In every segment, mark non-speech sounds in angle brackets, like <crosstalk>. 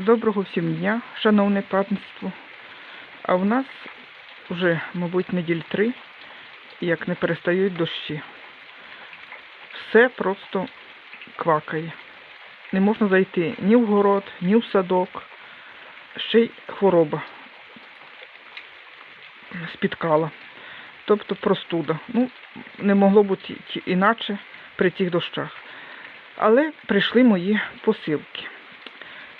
Доброго всім дня, шановне панство. А в нас вже, мабуть, неділь три, як не перестають дощі. Все просто квакає. Не можна зайти ні в город, ні в садок. Ще й хвороба спіткала. Тобто простуда. Ну, не могло бути інакше при цих дощах. Але прийшли мої посилки.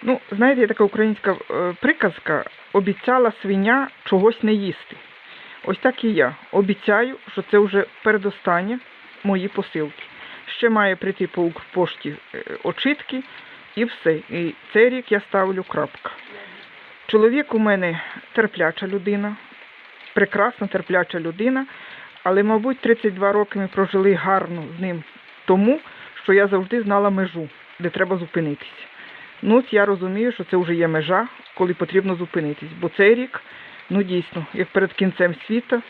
Ну, знаєте, є така українська е, приказка обіцяла свиня чогось не їсти. Ось так і я. Обіцяю, що це вже передостання мої посилки. Ще має прийти по Укрпошті е, очитки і все. І цей рік я ставлю крапка. Чоловік у мене терпляча людина, прекрасна терпляча людина, але, мабуть, 32 роки ми прожили гарно з ним тому, що я завжди знала межу, де треба зупинитися. Ну, я розумію, що це вже є межа, коли потрібно зупинитись. Бо цей рік, ну дійсно, як перед кінцем світа,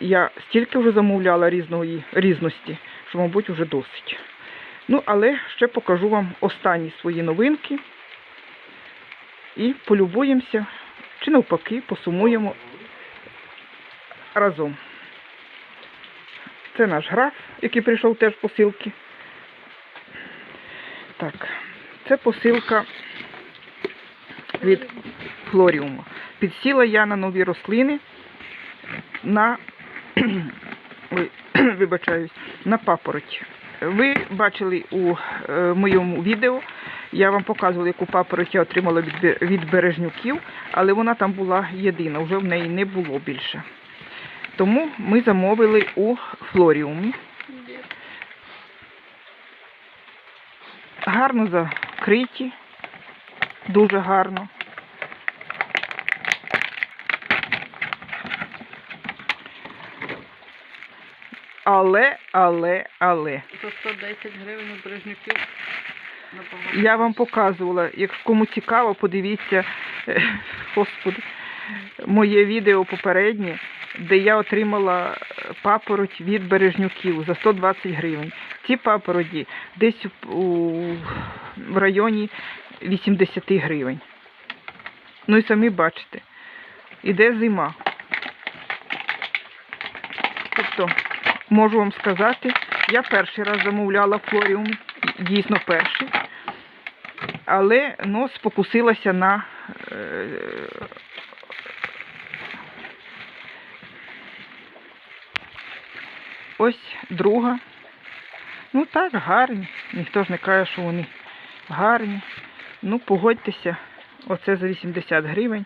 я стільки вже замовляла різної різності, що, мабуть, вже досить. Ну, але ще покажу вам останні свої новинки і полюбуємося, чи навпаки, посумуємо разом. Це наш граф, який прийшов теж посилки. Так, це посилка від флоріуму. Підсіла я на нові рослини на <clears throat> ой, <clears throat> вибачаюсь, на папороті. Ви бачили у е, моєму відео, я вам показувала, яку папороть я отримала від, від бережнюків, але вона там була єдина, вже в неї не було більше. Тому ми замовили у флоріумі. Гарно закриті, дуже гарно. Але, але, але. За 110 гривень у Брежнюків. Я вам показувала, як кому цікаво, подивіться, е, господи, моє відео попереднє, де я отримала папороть від бережнюків за 120 гривень. Ці папороті десь в районі 80 гривень. Ну і самі бачите, іде зима. Тобто, можу вам сказати, я перший раз замовляла флоріум, дійсно перший але ну, спокусилася на е, ось друга. Ну так, гарні. Ніхто ж не каже, що вони гарні. Ну, погодьтеся, оце за 80 гривень.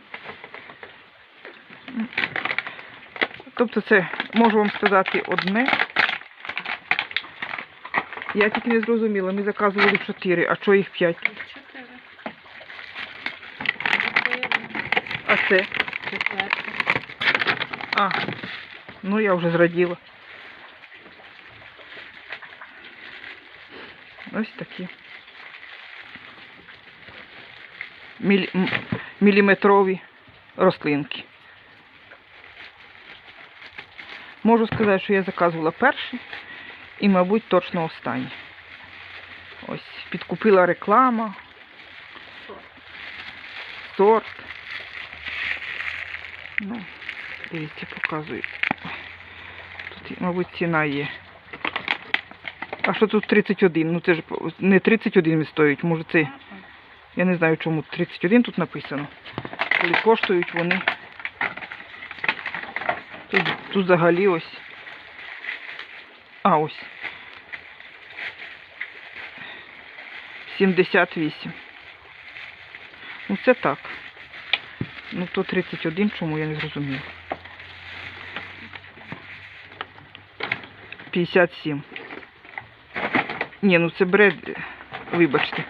Тобто це, можу вам сказати, одне. Я тільки не зрозуміла, ми заказували 4, а чого їх 5? Чотири. А це? Четверта. А, ну я вже зраділа. Ось такі. Мілі... міліметрові рослинки. Можу сказати, що я заказувала перший і, мабуть, точно останній. Ось, підкупила реклама, сорт. Ну, дивіться, показую. Тут, мабуть, ціна є. А що тут 31? Ну це ж не 31 стоїть, може це. Я не знаю, чому 31 тут написано. Коли коштують вони. Тут, тут взагалі ось. А, ось. 78. Ну це так. Ну то 31, чому я не зрозуміла. 57. Ні, ну це бред, вибачте.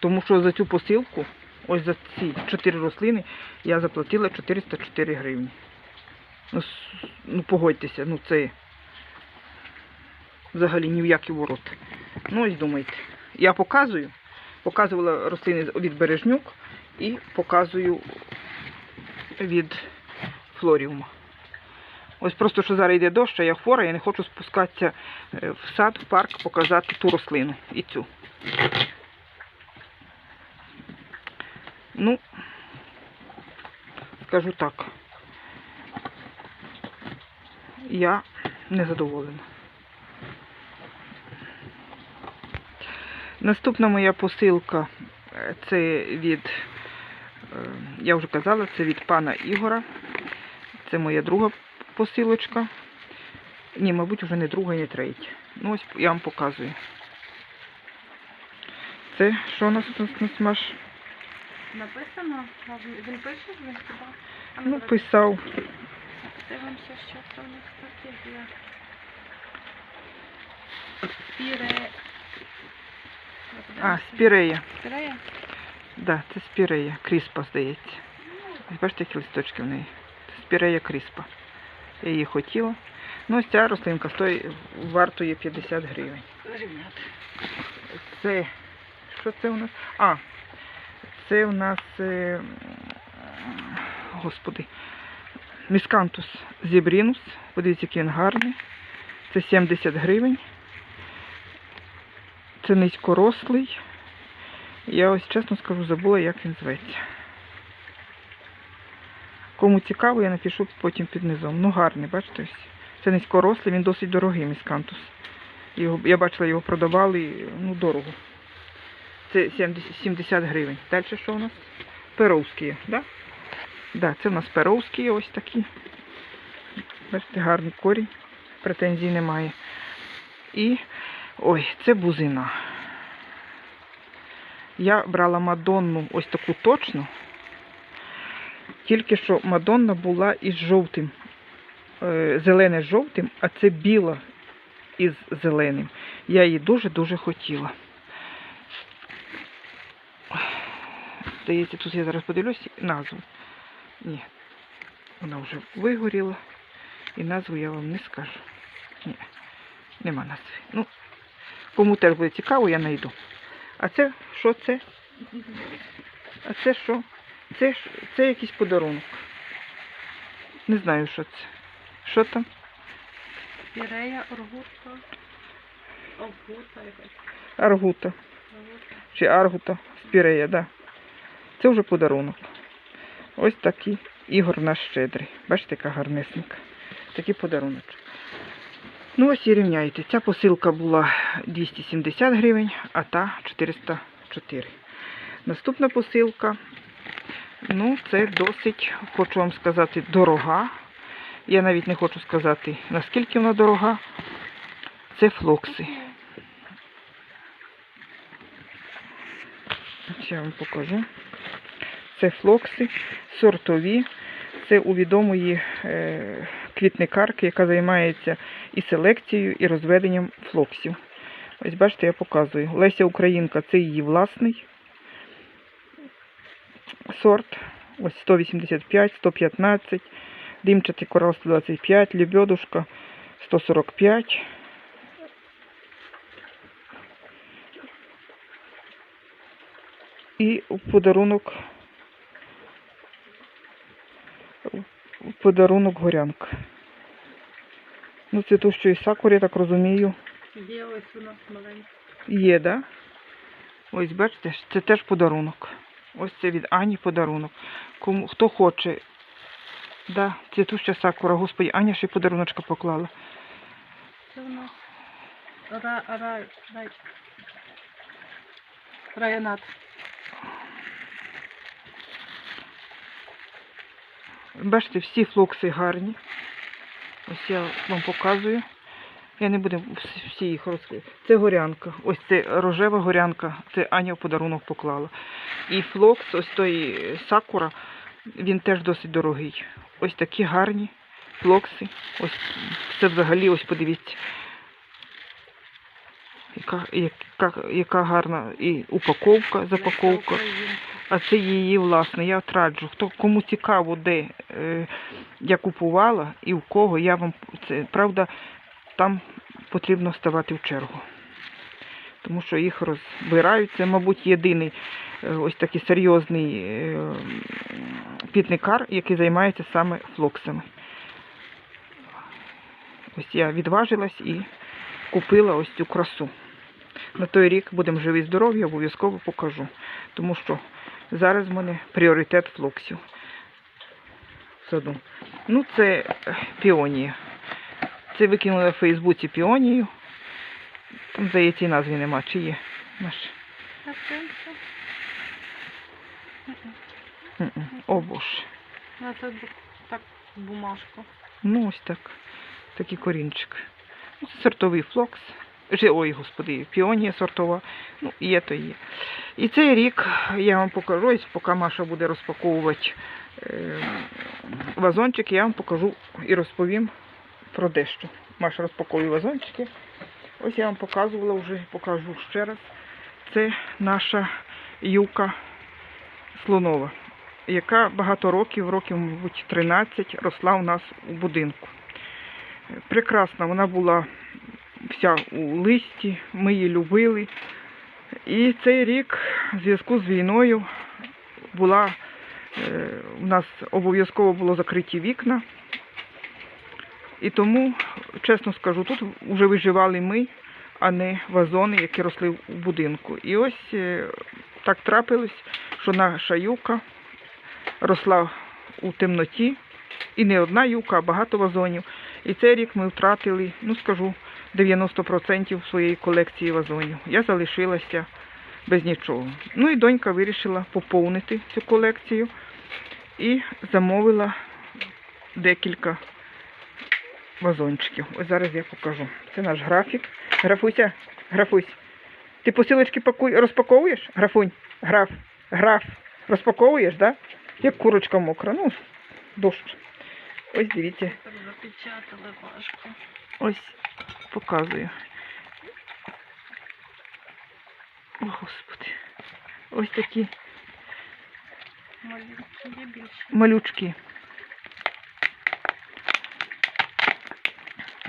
Тому що за цю посилку, ось за ці 4 рослини, я заплатила 404 гривні. Ну, ну погодьтеся, ну це взагалі ні в які ворота. Ну ось думайте. Я показую, показувала рослини від бережнюк і показую від флоріума. Ось просто що зараз йде дощ, а я хвора, я не хочу спускатися е, в сад, в парк, показати ту рослину і цю. Ну, скажу так. Я не задоволена. Наступна моя посилка е, це від, е, я вже казала, це від пана Ігора. Це моя друга посилочка. Ні, мабуть, вже не друга, і не третя. Ну, ось я вам показую. Це що у нас тут на смаж? Написано, він пише, він хіба? Ну, писав. Дивимося, що це у нас таке є. Спіре. А, спірея. Спірея? Да, це спірея. Кріспа, здається. Бачите, які листочки в неї. Це спірея кріспа. Я її хотіла. Ну, ось ця рослинка стоїть, вартує 50 гривень. Це. Що це у нас? А, це у нас. Е, господи. Міскантус зібрінус. Подивіться, який він гарний. Це 70 гривень. Це низькорослий. Я ось чесно скажу, забула, як він зветься. Кому цікаво, я напишу потім під низом. Ну гарний, бачите. Це низькорослий, він досить дорогий міскантус. Його, я бачила, його продавали, ну, дорого. Це 70, 70 гривень. Далі що у нас? Перовські, да? Да, це у нас перовські ось такі. Бачите, гарний корінь. Претензій немає. І ой, це бузина. Я брала Мадонну ось таку точну. Тільки що Мадонна була із жовтим. е, Зелене з жовтим, а це біла із зеленим. Я її дуже-дуже хотіла. Здається, тут я зараз подивлюсь назву. Ні. Вона вже вигоріла. І назву я вам не скажу. Ні, нема назви. Ну, кому теж буде цікаво, я знайду. А це що це? А це що? Це, ж- це якийсь подарунок. Не знаю, що це. Що там? Спірея, оргутка. Оргута якась. Аргута. Чи аргута спірея, да. Це вже подарунок. Ось такий Ігор наш щедрий. Бачите, яка гарнесенька. Такий подарунок. Ну ось і рівняйте. Ця посилка була 270 гривень, а та 404. Наступна посилка. Ну, це досить, хочу вам сказати, дорога. Я навіть не хочу сказати, наскільки вона дорога. Це флокси. Ось я вам покажу. Це флокси сортові. Це у відомої е, квітникарки, яка займається і селекцією, і розведенням флоксів. Ось бачите, я показую. Леся Українка це її власний сорт. Ось 185, 115, димчатий корал 125, лебедушка 145. І в подарунок в подарунок горянка. Ну, це то, що і сакури, я так розумію, Є ось вона маленька. є, да? Ось бачите, це теж подарунок. Ось це від Ані подарунок. Кому хто хоче. Да, цвітуща сакура, господи, Аня ще й подаруночка поклала. Це у нас ра, ра, рай, районат. Бачите, всі флокси гарні. Ось я вам показую. Я не буду всі- їх розкривати. Це горянка. Ось це рожева горянка. Це Аня в подарунок поклала. І флокс, ось той е, сакура, він теж досить дорогий. Ось такі гарні флокси. Ось це взагалі, ось подивіться. Яка, яка, яка гарна і упаковка, запаковка. А це її власне. Я от раджу. Хто кому цікаво, де е, я купувала і в кого, я вам це правда, там потрібно ставати в чергу. Тому що їх розбирають. Це, мабуть, єдиний ось такий серйозний е, пітникар, який займається саме флоксами. Ось я відважилась і купила ось цю красу. На той рік будемо живі здорові, обов'язково покажу. Тому що Зараз в мене пріоритет флоксів в саду. Ну, це е, піонія. Це викинули в Фейсбуці піонію. Там, здається, і назви нема, чи є. Наш. О боже. На це так бумажку. Ну, ось так. Такий корінчик. Ну, це сортовий флокс. Ой, господи, піонія сортова. Ну, є то є. І цей рік я вам покажу, поки Маша буде розпаковувати е, вазончик, я вам покажу і розповім про дещо. Маша розпаковує вазончики. Ось я вам показувала вже, покажу ще раз. Це наша юка слонова, яка багато років, років, мабуть, 13, росла у нас у будинку. Прекрасна, вона була вся у листі, ми її любили. І цей рік в зв'язку з війною була е, у нас обов'язково було закриті вікна. І тому, чесно скажу, тут вже виживали ми, а не вазони, які росли в будинку. І ось е, так трапилось, що наша юка росла у темноті. І не одна юка, а багато вазонів. І цей рік ми втратили, ну скажу, 90% своєї колекції вазонів. Я залишилася без нічого. Ну і донька вирішила поповнити цю колекцію і замовила декілька вазончиків. Ось зараз я покажу. Це наш графік. Графуся, графусь. Ти посилочки пакуй, розпаковуєш? Графунь, граф, граф. Розпаковуєш? Да? Як курочка мокра. Ну, дощ. Ось дивіться. Запечатали важко. Ось показую. О, Господи. Ось такі більше. малючки.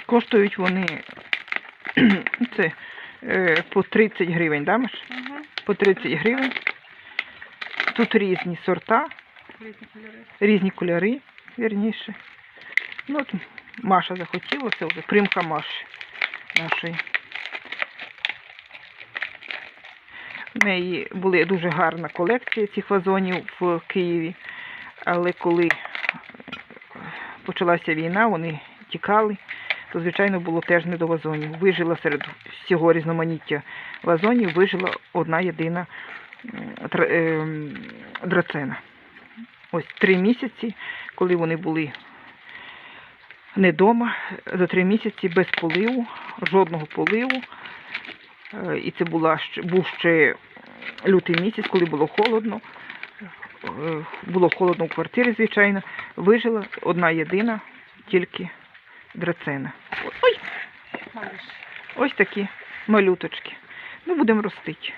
Коштують вони <clears throat> це е, по 30 гривень, да, Маш? Угу. По 30 гривень. Тут різні сорта, Різні кольори. різні кольори, вірніше. Ну, от Маша захотіла, це вже примха Маші нашої. В неї була дуже гарна колекція цих вазонів в Києві, але коли е, почалася війна, вони тікали, то, звичайно, було теж не до вазонів. Вижила серед всього різноманіття вазонів, вижила одна єдина драцена. Ось три місяці, коли вони були не вдома, за три місяці без поливу, жодного поливу. Е, І це була, був ще лютий місяць, коли було холодно. Е, Було холодно в квартирі, звичайно. Вижила одна єдина, тільки драцена. Ой, ось такі малюточки. Ну, будемо ростити.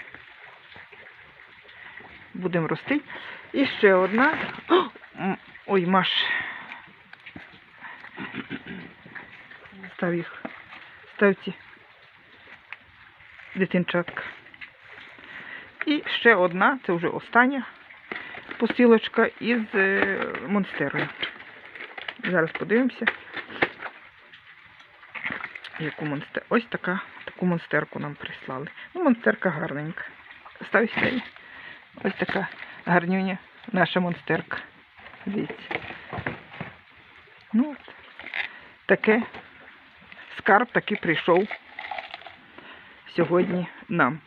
Будемо ростити. І ще одна. Ой, Маш. Став їх. Став ці дитинчатка. І ще одна, це вже остання посилочка із е, монстерою. Зараз подивимося. Яку монстер... Ось така, таку монстерку нам прислали. Ну, монстерка гарненька. Став сюди. Ось така гарнюня наша монстерка. Дивіться. Ну, от. таке скарб таки прийшов сьогодні нам.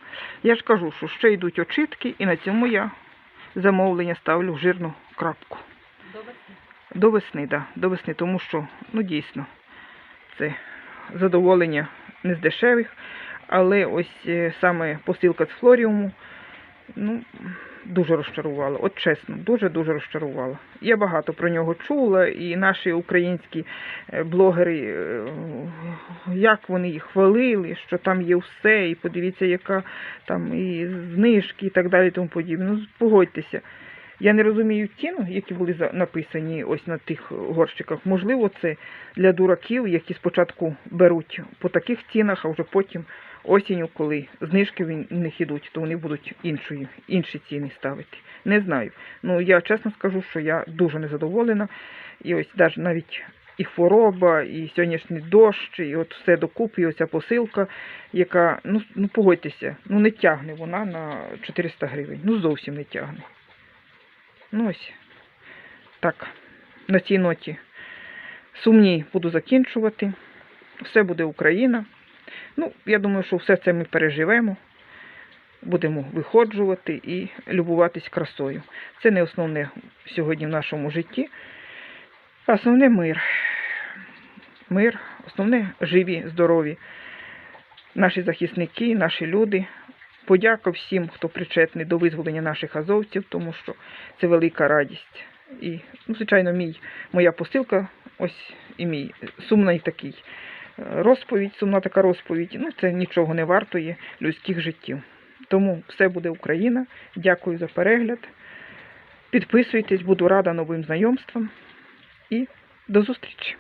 Я ж кажу, що ще йдуть очитки, і на цьому я замовлення ставлю в жирну крапку. До весни. До весни, да, до весни, тому що, ну дійсно, це задоволення не з дешевих, але ось е, саме посилка з флоріуму, ну, дуже розчарувала. От чесно, дуже-дуже розчарувала. Я багато про нього чула, і наші українські е, блогери, е, як вони їх хвалили, що там є все, і подивіться, яка там і знижки, і так далі, і тому подібне. Ну, погодьтеся. Я не розумію ціну, які були написані ось на тих горщиках. Можливо, це для дураків, які спочатку беруть по таких цінах, а вже потім осінню, коли знижки в них ідуть, то вони будуть іншої, інші ціни ставити. Не знаю. Ну я чесно скажу, що я дуже незадоволена. І ось навіть і хвороба, і сьогоднішній дощ, і от все докупи, і оця посилка, яка, ну, ну погодьтеся, ну не тягне вона на 400 гривень. Ну зовсім не тягне. Ну ось так. На цій ноті сумні буду закінчувати. Все буде Україна. Ну, я думаю, що все це ми переживемо. Будемо виходжувати і любуватись красою. Це не основне сьогодні в нашому житті. А Основне мир. Мир, основне живі, здорові. Наші захисники, наші люди. Подяка всім, хто причетний до визволення наших азовців, тому що це велика радість. І, ну, звичайно, мій, моя посилка, ось і мій сумний такий розповідь, сумна така розповідь. Ну, це нічого не вартує людських життів. Тому все буде Україна. Дякую за перегляд. Підписуйтесь, буду рада новим знайомствам. І до зустрічі!